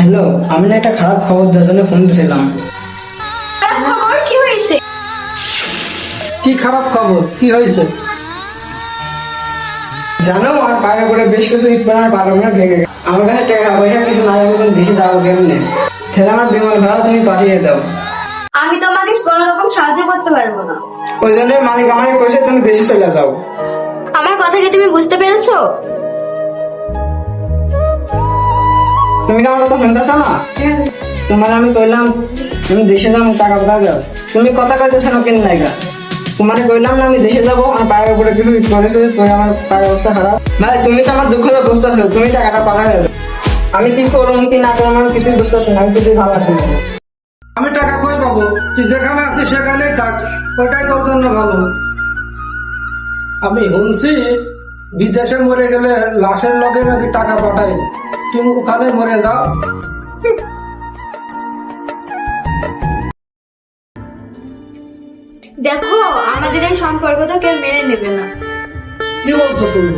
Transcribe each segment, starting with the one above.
Hello আমি না একটা খারাপ খবর দেওয়ার জন্য ফোন দিয়েছিলাম খারাপ খবর? কি হয়েছে? কি খারাপ খবর? কি হয়েছে? জানো আমার পায়ের উপরে বেশ কিছু ভেঙে গেছে। আমার কাছে টাকা পয়সা কিছু নাই আমি কোন দেশে যাব কেমনে? তাহলে আমার বিমান ভাড়া তুমি পাঠিয়ে দাও। আমি তোমাকে কোনো রকম সাহায্য করতে পারব না। ওই জন্য মালিক আমাকে কইছে তুমি দেশে চলে যাও। আমার কথা কি তুমি বুঝতে পেরেছ? তুমি কি আমার কথা শুনতেছ না? তোমার আমি কইলাম তুমি দেশে যাব টাকা পাঠা দাও। তুমি কথা কইতেছ না কেন লাইগা তোমার কইলাম না আমি দেশে যাব আমার পায়ের উপরে কিছু ইট পড়েছে তো আমার পায়ের অবস্থা খারাপ। ভাই তুমি তো আমার দুঃখ তো বুঝতেছো তুমি টাকাটা পাঠা দাও। আমি কি করব কি না করব আমি কিছুই বুঝতেছি না আমি কিছুই ভালো আছি না। আমি টাকা কই পাবো? তুই যেখানে আছিস সেখানেই থাক ওটাই তোর জন্য ভালো। আমি শুনছি বিদেশে মরে গেলে লাশের লগে নাকি টাকা পাঠায়। তুমি ওখানে মরে যাও। দেখো আমাদের এই সম্পর্কটা কেউ মেনে নেবে না। কি বলছো তুমি?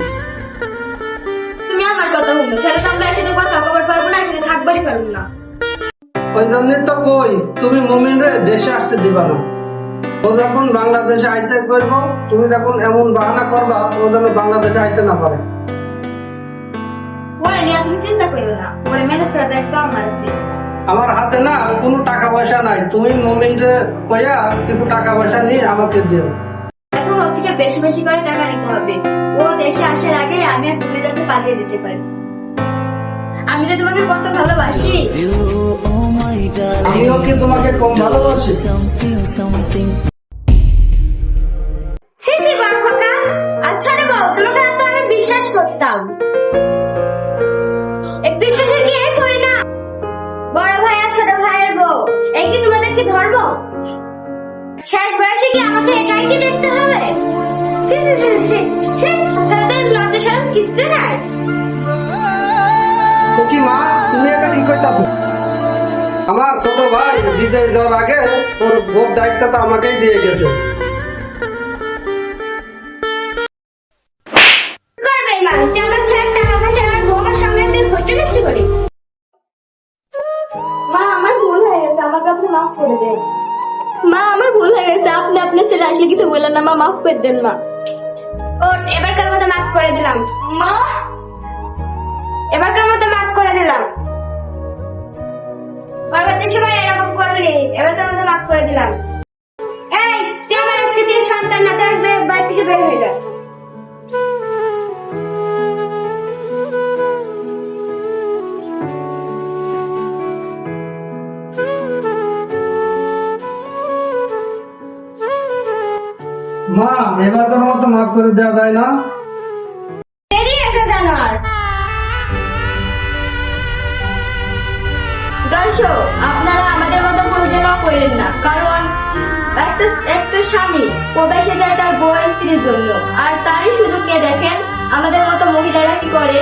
তুমি আমার কথা শুনো তাহলে আমরা এখানে কথা কবার পারব না এখানে থাকবারই পারব না। ওই জন্য তো কই তুমি মোমেন রে দেশে আসতে দিবা না। ও যখন বাংলাদেশে আইতে করব তুমি যখন এমন বাহানা করবা ও যেন বাংলাদেশে আইতে না পারে। তুমি না। ওরে ম্যানেজ করা দায়িত্ব আমার আছে আমার হাতে না কোনো টাকা পয়সা নাই। তুমি মোমেন রে কইয়া কিছু টাকা পয়সা নিয়ে আমাকে দিও। এখন ওর থেকে বেশি বেশি করে টাকা নিতে হবে। ও দেশে আসার আগে আমি আর তুমি যাতে পালিয়ে যেতে পারি। আমি যে তোমাকে কত ভালোবাসি। আমিও কি তোমাকে কম ভালোবাসি? সি সি বড় খোকা। আচ্ছা রে বাবু তোমাকে আমি বিশ্বাস করতাম। কি ধরব? শেষ বয়সে কি আমাকে এটাই দেখতে হবে? আমার ছোট ভাই বিদেশ যাওয়ার আগে ওর ভোট দায়িত্বটা আমাকেই দিয়ে গেছে। আপনি আপনার ছেলে আসলে কিছু বললেন না, মা, মাফ করে দেন, মা। ও এবারকার মতো মাফ করে দিলাম। মা? এবারকার মতো মাফ করে দিলাম। পরবর্তী সময় এরকম করবি। এবারকার মতো মাফ করে দিলাম। মা, এবার তোর মতো মাফ করে দেওয়া যায় না। দর্শক, আপনারা আমাদের মতো প্রয়োজন করেন না, কারণ একটা একটা স্বামী প্রবাসে যায় তার বউ স্ত্রীর জন্য, আর তারই সুযোগ নিয়ে দেখেন আমাদের মতো মহিলারা কি করে।